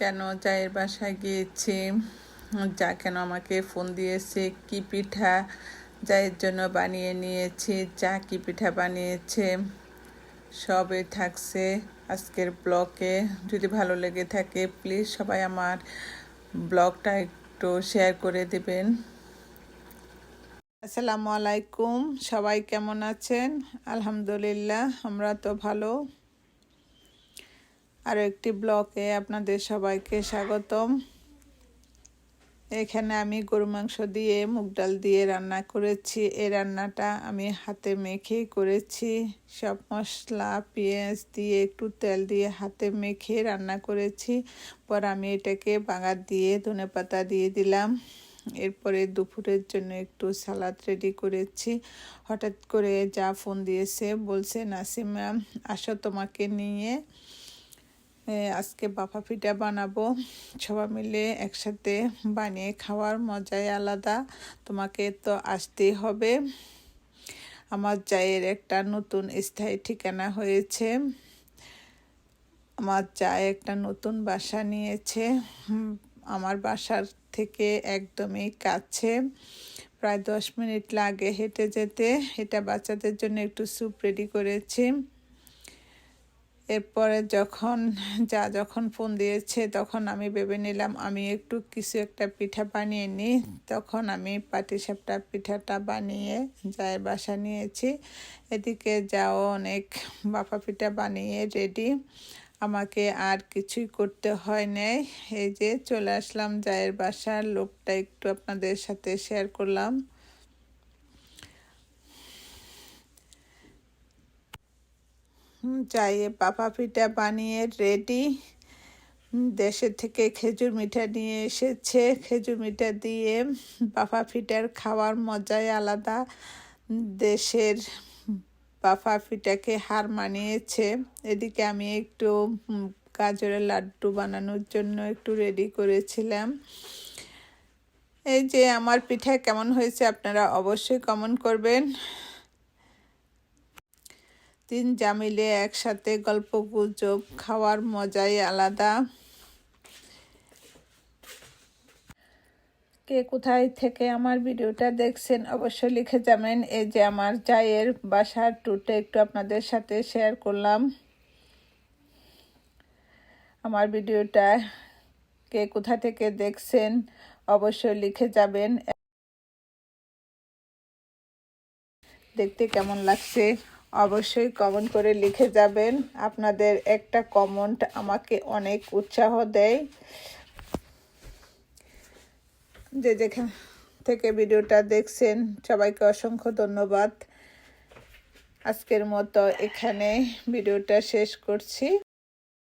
কেন চায়ের বাসায় গিয়েছি? যা কেন আমাকে ফোন দিয়েছে? কি পিঠা চায়ের জন্য বানিয়ে নিয়েছি? চা কি পিঠা বানিয়েছে? সবই থাকছে আজকের ব্লগে। যদি ভালো লেগে থাকে প্লিজ সবাই আমার ব্লগটা একটু শেয়ার করে দেবেন। আসসালামু আলাইকুম। সবাই কেমন আছেন? আলহামদুলিল্লাহ, আমরা তো ভালো। আরও একটি ব্লকে আপনাদের সবাইকে স্বাগতম। এখানে আমি গরু মাংস দিয়ে, মুগ ডাল দিয়ে রান্না করেছি। এই রান্নাটা আমি হাতে মেখেই করেছি। সব মশলা, পেঁয়াজ দিয়ে, একটু তেল দিয়ে হাতে মেখে রান্না করেছি। পর আমি এটাকে বাগার দিয়ে ধনে পাতা দিয়ে দিলাম। এরপরে দুপুরের জন্য একটু সালাদ রেডি করেছি। হঠাৎ করে যা ফোন দিয়েছে, বলছে, নাসিমা, আসো তোমাকে নিয়ে আজকে বাফা পিঠা বানাবো। সবাই মিলে একসাথে বানিয়ে খাওয়ার মজাই আলাদা। তোমাকে তো আসতেই হবে। আমার চায়ের একটা নতুন স্থায়ী ঠিকানা হয়েছে। আমার চায় একটা নতুন বাসা নিয়েছে। আমার বাসার থেকে একদমই কাছে। প্রায় দশ মিনিট লাগে হেঁটে যেতে। এটা বাচ্চাদের জন্য একটু স্যুপ রেডি করেছি। এরপরে যখন, যা যখন ফোন দিয়েছে তখন আমি ভেবে নিলাম, আমি একটু কিছু একটা পিঠা বানিয়ে নিই। তখন আমি পাটিসাপটা পিঠাটা বানিয়ে যায় বাসা নিয়েছি। এদিকে যাও অনেক বাফা পিঠা বানিয়ে রেডি আমাকে আর কিছুই করতে হয় নাই। এই যে চলে আসলাম জায়ের বাসার, লোকটা একটু আপনাদের সাথে শেয়ার করলাম। চাইয়ে পাপা পিঠা বানিয়ে রেডি দেশের থেকে খেজুর মিঠা নিয়ে এসেছে। খেজুর মিঠা দিয়ে পাপা পিঠার খাওয়ার মজাই আলাদা। দেশের পাপা পিঠাকে হার মানিয়েছে। এদিকে আমি একটু গাজরের লাড্ডু বানানোর জন্য একটু রেডি করেছিলাম। এই যে আমার পিঠা কেমন হয়েছে আপনারা অবশ্যই কমেন্ট করবেন। তিন জামিলে একসাথে গল্প গুজব খাওয়ার মজাই আলাদা। কে কোথায় থেকে আমার ভিডিওটা দেখছেন অবশ্যই লিখে যাবেন এই যে আমার জায়ের বাসার টুটে একটু আপনাদের সাথে শেয়ার করলাম। আমার ভিডিওটা কে কোথা থেকে দেখছেন অবশ্যই লিখে যাবেন। দেখতে কেমন লাগছে? অবশ্যই কমেন্ট করে লিখে যাবেন। আপনাদের একটা কমেন্ট আমাকে অনেক উৎসাহ দেয়। যে যেখান থেকে ভিডিওটা দেখছেন, সবাইকে অসংখ্য ধন্যবাদ। আজকের মতো এখানে ভিডিওটা শেষ করছি।